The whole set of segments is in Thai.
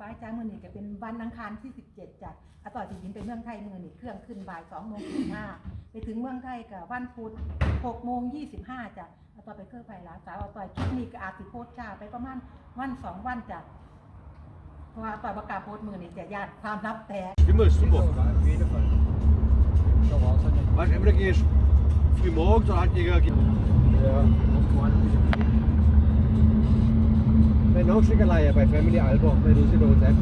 ป้ายจ้ามือนี่ก็เป็นวันอังคารที่ 17จ้ะอาต่อจะยินไปเมืองไทยมือนี่เครื่องขึ้นบ่าย2โมง15ไปถึงเมืองไทยกับวันพุธ6โมง25จ้ะอาต่อไปเครื่องไปหลานสาวอาต่อยคลิปนี้ก็อาจสิโพสต์ช้าไปประมาณวันสองวันจ้ะเพราะว่าอาต่อยประกล้าศโพสต์มือนี่จะญาติความลับแตก Immer ist super. Auf jeden Fall. Da war es nicht. Weißt du, entweder gehst du früh morgens oder halt eher Ja, bei Nachschlägerei bei Family Albert, bei Lucy Rosette.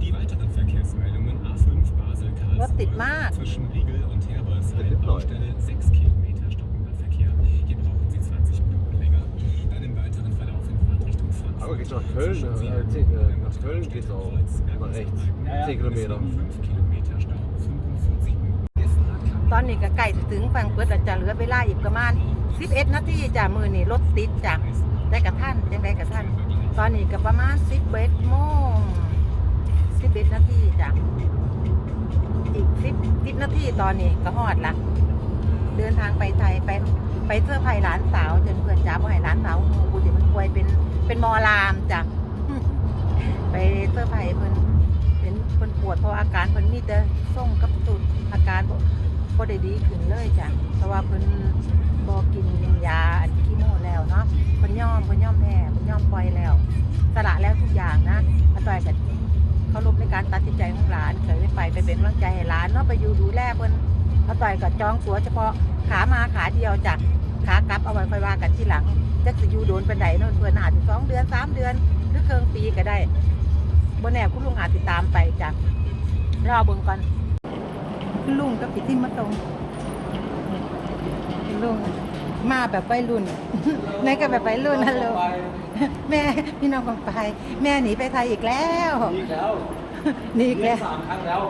Die weiteren Verkehrsmeldungen A5 Basel รถติดมาก zwischen Riegel und Herbolzheim Tipp neu. Baustelle 6 Kilometer stockender Verkehr. Hier brauchen Sie 20 Minuten länger. Dann im weiteren Verlauf in Fahrtrichtung Frankfurt. Aber geht's nach Köln, Zwischen äh, Siebenbürgen zehn, äh, und nach Köln geht's auch Kreuzberg nach rechts. Westbalken. Zehn Kilometer. Deswegen 5 Kilometer Stau, 45 Minuten. Gestern ตอนนี้ก็ใกล้จะถึงฟังเปิดแล้วจะเหลือเวลาอีกประมาณ 11 นาทีจ้ะมือนี่รถติดจ้ะ ได้กับท่านยังได้กับท่าน ตอนนี้ก็ประมาณ11โมง11นาทีจ้ะอีก10 10นาทีตอนนี้ก็ฮอดละเดินทางไปไทยไปไปเสื้อร์ไผ่หลานสาวจนเพื่อนจ้าบ่ให้หลานสาวหูกูเดี๋ยวมันป่วยเป็นเป็นมอลามจ้ะไปเสื้อร์ไผ่เพิ่นเป็นเพิ่นปวดเพราะอาการเพิ่นมีแต่ส่งกับตุดอาการบ่บ่ได้ดีขึ้นเลยจ้ะเพราะว่าเพิ่นบ่กินยาอันคีโมแล้ว ปล่อยแล้ว สละแล้วทุกอย่างนะอาต่อยกับเคารพในการตัดสินใจของหลานเคยไปไปเป็นกำลังใจให้หลานเนาะไปอยู่ดูแลเพิ่นอาต่อยกับจองตั๋วเฉพาะขามาขาเดียวจ้ะขากลับเอาไว้ค่อยว่ากันทีหลังจักสิอยู่โดนเปานใดเนาะเพิ่นอาจจะสองเดือนสามเดือน หรือเครึ่งปีก็ได้บนแนวคุณลุงอาจติดตามไปจ้ะรอเบิ่งก่อนคุณลุงกับพี่ทิมมาตรงคุณลุงมาแบบวัยรุ่นในก็แบบวัยรุ่นฮัลโหล แม่พี่น้องกองไปแม่หนีไปไทยอีกแล้วอีกแล้วหนีอีกแล้วสามครั้งแล้ว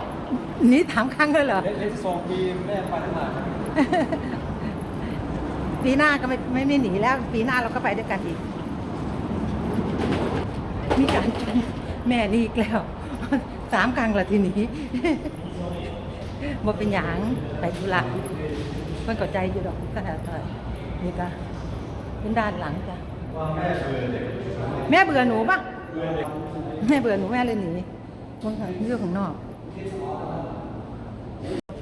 หนีถามครั้งเลยเหรอ เล่นเล่นสองปีแม่ไปทั้งหลายปีหน้าก็ไม่ไม่ไม่หนีแล้ว ปีหน้าเราก็ไปด้วยกันอีก มีการชมแม่นี่อีกแล้ว สามครั้งละทีนี้ บ่เป็นหยังไปธุระเพิ่นเข้าใจอยู่ดอกขนาดต่อยนี่ก็เป็นด้านหลังจ้ะแม่เแม่เบื่อหนูปะแม่เบื่อหนูแม่เลยหนีบางครั้งเรื่องของนอก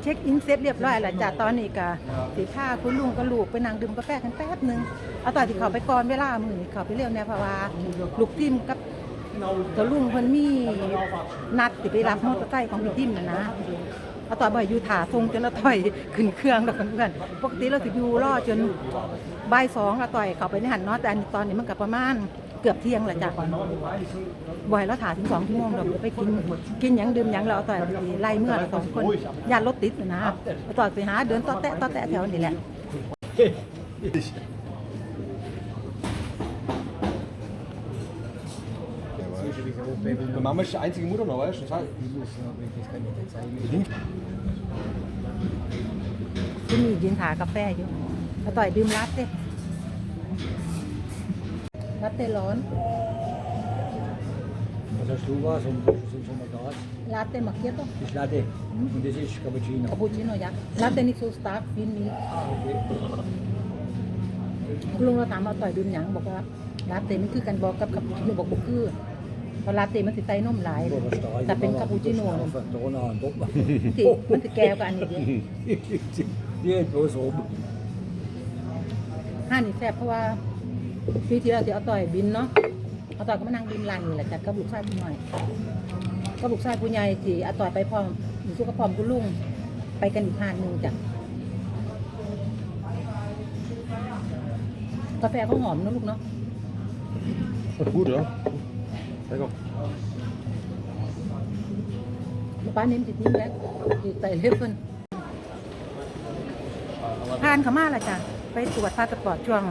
เช็คอินเสร็จเรียบร้อยแล้วจ้ะตอนนี้ก็สีผ้าคุณลุงกับลูกไปนั่งดื่มกาแฟกันแป๊บนึงเอาต่อที่เขาไปก่อนเวลามือนี่เขาไปเร็วเนี่ยเพราะว่าลูกทิมกับกับลุงเพิ่นมีนัดสิไปรับมอเตอร์ไซค์ของพี่ทิมนะนะเอาต่อยบ่อยอยู่ถาทรงจนละต่อยขึ้นเครื่องแล้วเพื่อนปกติเราสิอยู่รอจนบ่ายสองละต่อยเขาไปในหันเนาะแต่ตอนนี้มันก็ประมาณ เกือบเที่ยงแล้วจ้ะบ่อยแล้วถาถึงสองชั่วโมงเราไปกินกินหยังดื่มหยังเราเอาต่อยไปไล่เมื่อเราสองคนญาติรถติดน่ะนะเอาต่อยไปหาเดินต่อแตะต่อแตะแถวนี้แหละ Meine Mama ist die einzige Mutter noch, weißt du? Das heißt, ที่นี่ยืนหากาแฟอยู่เอาต่อยดื่มรัดเต้รัดเต้ร้อน Was hast du was und so so mal Gas? รัดเต้มาเคียโต้ Das Latte und das ist Cappuccino. คาปูชิโน่ยักษ์รัดเต้นี่ซูสตาร์ฟินมี Okay. คุณลุงเราถามเอาต่อยดื่มหยังบอกว่ารัดเต้มันคือกันบอกกับคาปูชิโน่บอกบ่คือเพราะรัดเต้มันสิใส่นมหลาย Aber was da แต่เป็นคาปูชิโน่ Auf der Donau und Bock. สิมันสิแก้วกับอันนี้เด้ Die hat bloß oben. ห้านี่แซ่บเพราะว่า ปีที่แล้วที่เอาต่อยบินเนาะเอาต่อยก็มานั่งบินลานนี่แหละจ้ะกับลูกชายผู้ใหญ่กับลูกชายผู้ใหญ่ที่เอาต่อยไปพร้อมอยู่สู้กับพร้อมคุณลุงไปกันอีกห้านหนึ่งจ้ะกาแฟเขาหอมเนอะลูกเนาะ gut, ja? Lecker. ป้าเน้นติดนิ้วแล้วติดไตเล็บเพิ่นผ่านเขามาและจ้ะ ไปตรวจพาสปอร์ตช่วง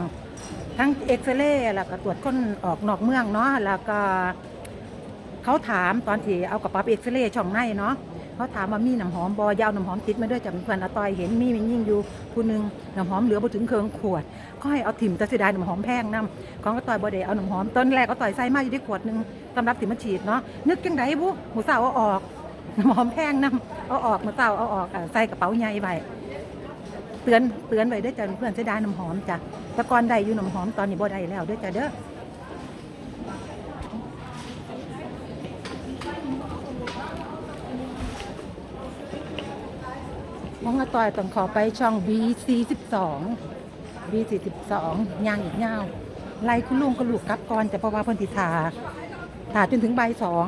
ทั้งเอ็กซเรย์แล้วก็ตรวจคนออกนอกเมืองเนาะแล้วก็เขาถามตอนที่เอากระเป๋าเอ็กซเรย์ช่องในเนาะเขาถามว่ามีน้ำหอมบอยาวน้ำหอมติดมาด้วยจากเพื่อนอตอยเห็นมีมันยิ่งอยู่ผู้หนึงน้ำหอมเหลือบ่ถึงเคืองขวดก็ให้เอาถิ่มต่เสียดายน้ำหอมแพงนํของอตอยบ่ได้เอาน้ำหอมตอนแรกอตอยใส่มาอยู่ที่ขวดหนึงสำหรับถิ่มมาฉีดเนาะนึกจังไดบุหมูสาวเอาออกน้ำหอมแพงนํเอาออกหมูสาวเอาออกใส่กระเป๋าใหญ่ไว้เตือนเตือนไว้ด้วยจ้ะเพื่อนเสียดายน้ำหอมจ้ะ ตะก่อนใดอยู่หน้ำหอมตอนนี้บ่ได้แล้วด้วยจ้ะเด้อมองอต่อยต้องขอไปช่อง B42 B42 ยางอีกเงาไล่คุณลุงก็ลูกกับก่อนแต่พอาว่าเพิ่นติทาถาจนถึงใบสอง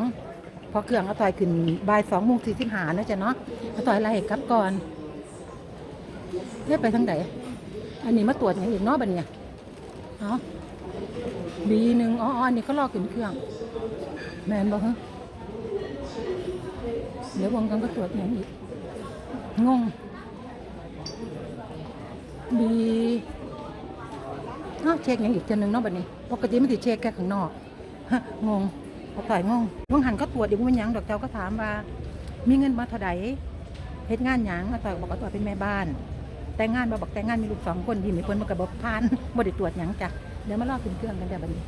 พอเครื่องอต่อยขึ้นใบสองโมงสี่สิบหานะจ๊ะเนาะอต่อยไล่กับก่อนเทไปทางไหน อันนี้มาตรวจอย่างอีกเนาะบัดเนี่ยเนาะบีหนึ่งอ๋ออันนี้ก็รอขึ้นเครื่อง แมนบอกฮะเดี๋ยววงกันก็ตรวจอย่างอีก งงบีอ้าเช็คอย่างอีกเทียหนึงเนาะบัดนี้ ปกติมันติเช็คแค่ข้างนอกฮะงงพอต่อยงงวงหันก็ตรวจเดี๋ยวมันยังดอกเจ้าก็ถามว่า มีเงินมาเท่าใดเฮ็ดงานหยังต่อยบอกว่าต่อยเป็นแม่บ้าน แต่งงานบ่บอกแต่งงานมีลูกสองคนที่มีคนมากับบ่พานบ่ได้ตรวจหยังจ้ะเดี๋ยวมาลอกขึ้นเครื่องกันจ้ะบัดนี้